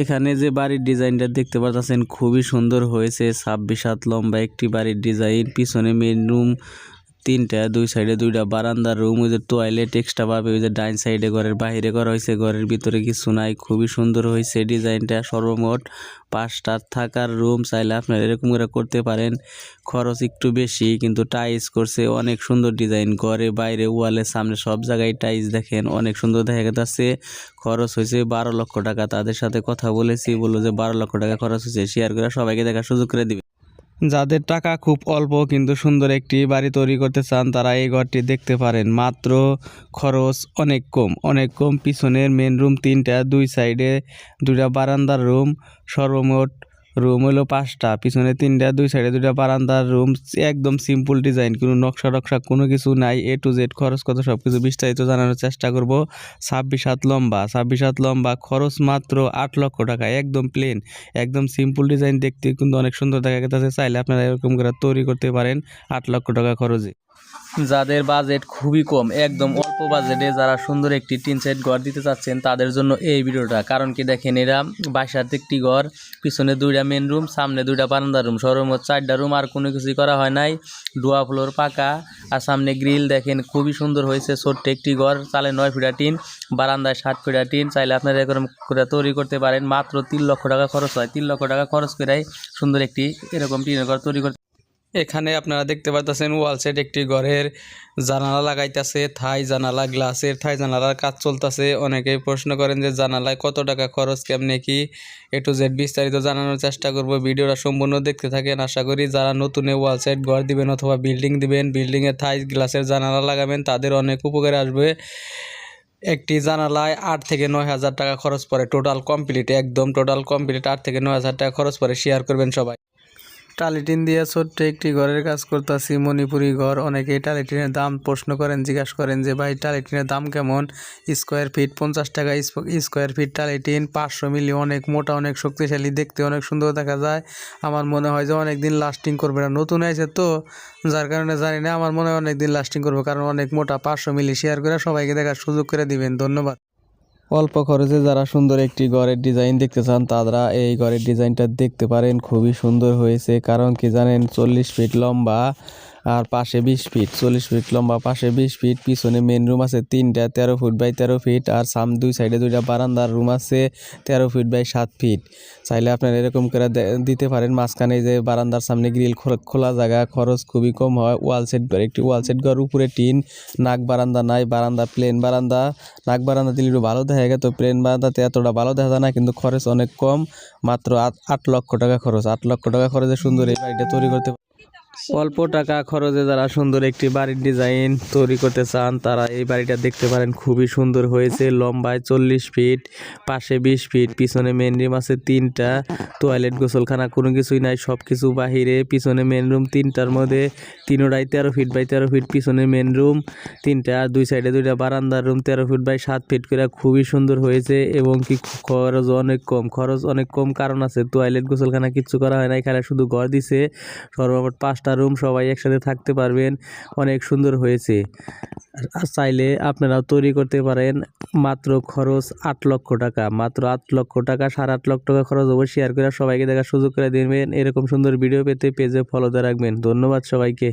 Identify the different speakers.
Speaker 1: এখানে যে বাড়ির ডিজাইনটা দেখতে পাচ্ছেন খুবই সুন্দর হয়েছে। ছাব্বিশ হাত লম্বা একটি বাড়ির ডিজাইন, পিছনে মেন রুম তিনটা, দুই সাইডে দুইটা বারান্দার রুম ওই যে টয়লেট এক্সট্রা পাবে ওই যে ডাইন সাইডে ঘরের বাইরে করা হয়েছে, ঘরের ভিতরে কিছু নাই, খুবই সুন্দর হয়েছে ডিজাইনটা সর্বমোট। পাঁচটা থাকার রুম চাইলে আপনারা এরকম করে করতে পারেন, খরচ একটু বেশি, কিন্তু টাইলস করছে অনেক সুন্দর ডিজাইন, ঘরে বাইরে ওয়ালের সামনে সব জায়গায় টাইলস দেখেন, অনেক সুন্দর দেখা যাচ্ছে, খরচ হয়েছে বারো লক্ষ টাকা, তাদের সাথে কথা বলেছি, বলল যে বারো লক্ষ টাকা খরচ হয়েছে শেয়ার করে সবাইকে দেখার সুযোগ করে দিবে। যাদের টাকা খুব অল্প কিন্তু সুন্দর একটি বাড়ি তৈরি করতে চান, তারা এই ঘরটি দেখতে পারেন। মাত্র খরচ অনেক কম। অনেক কম। পিছনের মেন রুম তিনটা, দুই সাইডে দুইটা বারান্দার রুম সর্বমোট রুম হলো পাঁচটা, পিছনে তিনটা, দুই সাইডে দুইটা বারান্দার রুম একদম সিম্পল ডিজাইন কোনো নকশা টকশা কোনো কিছু নাই এ টু জেড খরচ কত সব কিছু বিস্তারিত জানানোর চেষ্টা করব। ছাব্বিশ হাত লম্বা, ছাব্বিশ হাত লম্বা, খরচ মাত্র আট লক্ষ টাকা, একদম প্লেন একদম সিম্পল ডিজাইন দেখতে কিন্তু অনেক সুন্দর দেখা গেছে, চাইলে আপনারা এরকম করে তৈরি করতে পারেন, আট লক্ষ টাকা খরচে। যাদের বাজেট খুবই কম, একদম অল্প বাজেটে যারা সুন্দর একটি টিন সেট ঘর দিতে চাচ্ছেন, তাদের জন্য এই ভিডিওটা। কারণ কি দেখেন এরা বাসাতে একটি ঘর, পিছনে দুইটা মেন রুম সামনে দুইটা বারান্দা রুম সর্বমোট চারটা রুম আর কোনো কিছুই করা হয় নাই। ডুয়া ফ্লোর পাকা, আর সামনে গ্রিল দেখেন খুবই সুন্দর হয়েছে, ছোট্ট একটি ঘর, চালে নয় ফিটা টিন, বারান্দায় সাত ফিটা টিন, চাইলে আপনারা এরকম করে তৈরি করতে পারেন। মাত্র তিন লক্ষ টাকা খরচ হয়। তিন লক্ষ টাকা খরচ করে সুন্দর একটি এরকম টিনের ঘর তৈরি করতে এখানে আপনারা দেখতে পাচ্ছেন ওয়াল সেট একটি ঘরের জানালা লাগাইতেছে, থাই জানালা, গ্লাসের থাই জানালার কাজ চলতেছে। অনেকেই প্রশ্ন করেন যে জানালায় কত টাকা খরচ, কেমনে কি? এ টু জেড বিস্তারিত জানানোর চেষ্টা করব। ভিডিওটা সম্পূর্ণ দেখতে থাকেন। আশা করি যারা নতুন ওয়াল সেট ঘর দিবেন অথবা বিল্ডিং দিবেন বিল্ডিংয়ে থাই গ্লাসের জানালা লাগাবেন, তাদের অনেক উপকারে আসবে। একটি জানালায় আট থেকে নয় হাজার টাকা খরচ পড়ে, টোটাল কমপ্লিট, একদম টোটাল কমপ্লিট আট থেকে নয় হাজার টাকা খরচ পড়ে। শেয়ার করবেন সবাই। টালিটিন দিয়ে ছোট্ট একটি ঘরের কাজ করতেছি। মণিপুরি ঘর। অনেকেই টালিটিনের দাম প্রশ্ন করেন, জিজ্ঞাসা করেন যে, ভাই, টালিটিনের দাম কেমন? স্কোয়ার ফিট পঞ্চাশ টাকা স্কোয়ার ফিট টালিটিন পাঁচশো মিলি, অনেক মোটা, অনেক শক্তিশালী, দেখতে অনেক সুন্দর দেখা যায়। আমার মনে হয় যে অনেক দিন লাস্টিং করবে না। নতুন আছে তো, যার কারণে জানি না, আমার মনে হয় অনেক দিন লাস্টিং করবে, কারণ অনেক মোটা, পাঁচশো মিলি শেয়ার করে সবাইকে দেখার সুযোগ করে দিবেন। ধন্যবাদ। অল্প খরচে যারা সুন্দর একটি ঘরের ডিজাইন দেখতে চান, তারা এই ঘরের ডিজাইনটা দেখতে পারেন। খুবই সুন্দর হয়েছে। কারণ কি জানেন, চল্লিশ ফিট লম্বা আর পাশে বিশ ফিট, চল্লিশ ফিট লম্বা, পাশে বিশ ফিট, পিছনে মেন রুম আছে তিনটা, তেরো ফুট বাই তেরো ফিট আর সাম দুই সাইডে দুইটা বারান্দার রুম আছে তেরো ফিট বাই সাত ফিট চাইলে আপনারা এরকম করে দিতে পারেন, মাঝখানে যে বারান্দার সামনে গ্রিল খোলা জায়গা, খরচ খুবই কম হয়। ওয়াল সেট ঘর একটি ওয়াল সেট ঘর, উপরে টিন, নাক বারান্দা নাই, বারান্দা প্লেন বারান্দা। নাক বারান্দা দিলে একটু ভালো দেখা গেত প্লেন বারান্দাতে এতটা ভালো দেখা যায় না, কিন্তু খরচ অনেক কম, মাত্র আট আট লক্ষ টাকা খরচ। আট লক্ষ টাকা খরচে সুন্দর এই বাড়িটা তৈরি করতে অল্প টাকা খরচে যারা সুন্দর একটি বাড়ির ডিজাইন তৈরি করতে চান, তারা এই বাড়িটা দেখতে পারেন। খুবই সুন্দর হয়েছে, লম্বায় চল্লিশ ফিট পাশে বিশ ফিট পিছনে মেন রুম আছে তিনটা টয়লেট গোসলখানা কোনো কিছুই নাই সব কিছু বাহিরে, পিছনে মেন রুম তিনটার মধ্যে তিনোটাই তেরো ফিট বাই তেরো ফিট পিছনে মেন রুম তিনটা, দুই সাইডে দুইটা বারান্দার রুম তেরো ফিট বাই সাত ফিট করে, খুবই সুন্দর হয়েছে এবং কি খরচ অনেক কম, খরচ অনেক কম কারণ আছে টয়লেট গোসলখানা কিচ্ছু করা হয় না, এখানে শুধু ঘর দিছে, সর্বমোট পাঁচটা রুম সবাই একসাথে থাকতে পারবেন। অনেক সুন্দর হয়েছে। চাইলে আপনারাও তৈরি করতে পারেন। মাত্র খরচ আট লক্ষ টাকা। মাত্র আট লক্ষ টাকা, সাড়ে আট লক্ষ টাকা খরচ হবে শেয়ার করে সবাইকে দেখার সুযোগ করে দেবেন। এরকম সুন্দর ভিডিও পেতে পেজে ফলোতে রাখবেন। ধন্যবাদ সবাইকে।